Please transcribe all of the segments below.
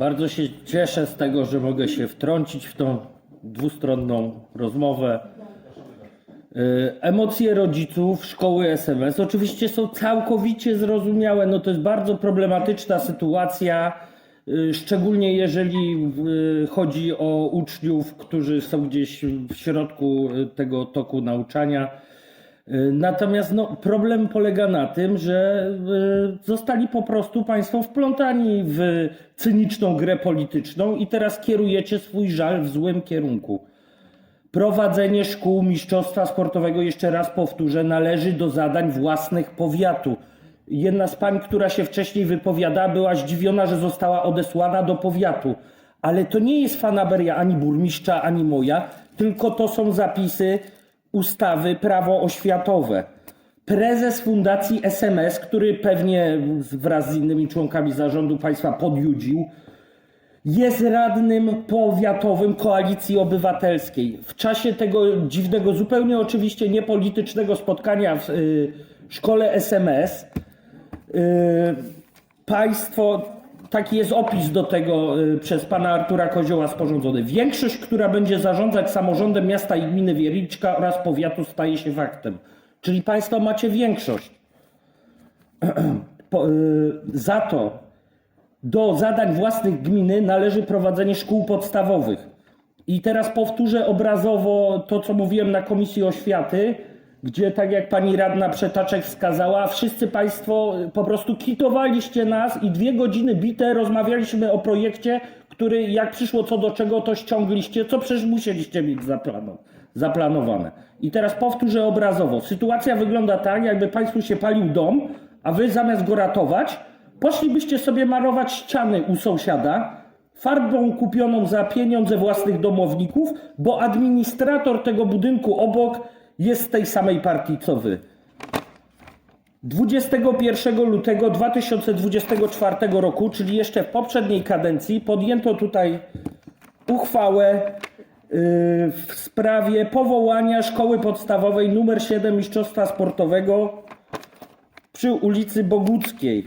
Bardzo się cieszę z tego, że mogę się wtrącić w tą dwustronną rozmowę. Y, Emocje rodziców szkoły SMS oczywiście są całkowicie zrozumiałe. No to jest bardzo problematyczna sytuacja, y, szczególnie jeżeli y, chodzi o uczniów, którzy są gdzieś w środku tego toku nauczania. Y, Natomiast no, problem polega na tym, że y, zostali po prostu Państwo wplątani w cyniczną grę polityczną i teraz kierujecie swój żal w złym kierunku. Prowadzenie szkół mistrzostwa sportowego, jeszcze raz powtórzę, należy do zadań własnych powiatu. Jedna z pań, która się wcześniej wypowiadała, była zdziwiona, że została odesłana do powiatu. Ale to nie jest fanaberia ani burmistrza, ani moja, tylko to są zapisy ustawy prawo oświatowe. Prezes Fundacji SMS, który pewnie wraz z innymi członkami zarządu państwa podjudził, jest radnym powiatowym Koalicji Obywatelskiej. W czasie tego dziwnego, zupełnie oczywiście niepolitycznego spotkania w y, szkole SMS, y, państwo, taki jest opis do tego y, przez pana Artura Kozioła sporządzony. Większość, która będzie zarządzać samorządem miasta i gminy Wieliczka oraz powiatu staje się faktem. Czyli państwo macie większość. Po, y, za to do zadań własnych gminy należy prowadzenie szkół podstawowych. I teraz powtórzę obrazowo to, co mówiłem na Komisji Oświaty, gdzie, tak jak pani radna Przetaczek wskazała, wszyscy państwo po prostu kitowaliście nas i dwie godziny bite rozmawialiśmy o projekcie, który jak przyszło co do czego, to ściągliście, co przecież musieliście mieć zaplano- zaplanowane. I teraz powtórzę obrazowo. Sytuacja wygląda tak, jakby państwu się palił dom, a wy zamiast go ratować, Poszlibyście sobie marować ściany u sąsiada farbą kupioną za pieniądze własnych domowników, bo administrator tego budynku obok jest z tej samej partii co wy. 21 lutego 2024 roku, czyli jeszcze w poprzedniej kadencji, podjęto tutaj uchwałę yy, w sprawie powołania szkoły podstawowej nr 7 Mistrzostwa Sportowego przy ulicy Boguckiej.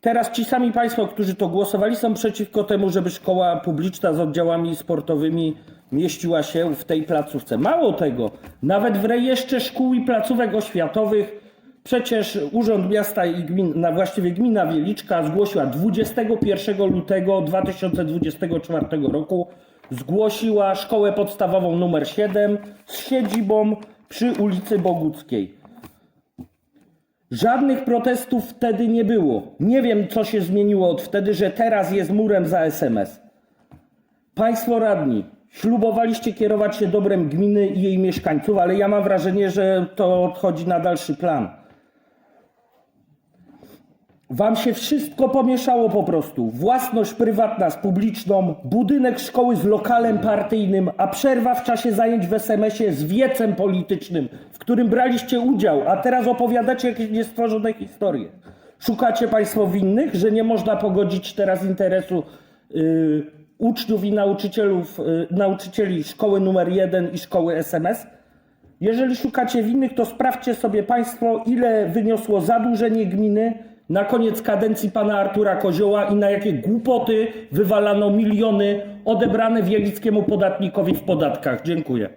Teraz ci sami Państwo, którzy to głosowali, są przeciwko temu, żeby szkoła publiczna z oddziałami sportowymi mieściła się w tej placówce. Mało tego, nawet w rejestrze szkół i placówek oświatowych przecież Urząd Miasta i Gmin, na właściwie Gmina Wieliczka zgłosiła 21 lutego 2024 roku zgłosiła szkołę podstawową numer 7 z siedzibą przy ulicy Boguckiej. Żadnych protestów wtedy nie było. Nie wiem, co się zmieniło od wtedy, że teraz jest murem za SMS. Państwo radni, ślubowaliście kierować się dobrem gminy i jej mieszkańców, ale ja mam wrażenie, że to odchodzi na dalszy plan. Wam się wszystko pomieszało po prostu. Własność prywatna z publiczną, budynek szkoły z lokalem partyjnym, a przerwa w czasie zajęć w SMS-ie z wiecem politycznym, w którym braliście udział, a teraz opowiadacie jakieś niestworzone historie. Szukacie Państwo winnych, że nie można pogodzić teraz interesu yy, uczniów i nauczycielów, yy, nauczycieli szkoły numer 1 i szkoły SMS? Jeżeli szukacie winnych, to sprawdźcie sobie Państwo, ile wyniosło zadłużenie gminy na koniec kadencji pana Artura Kozioła i na jakie głupoty wywalano miliony odebrane wielickiemu podatnikowi w podatkach. Dziękuję.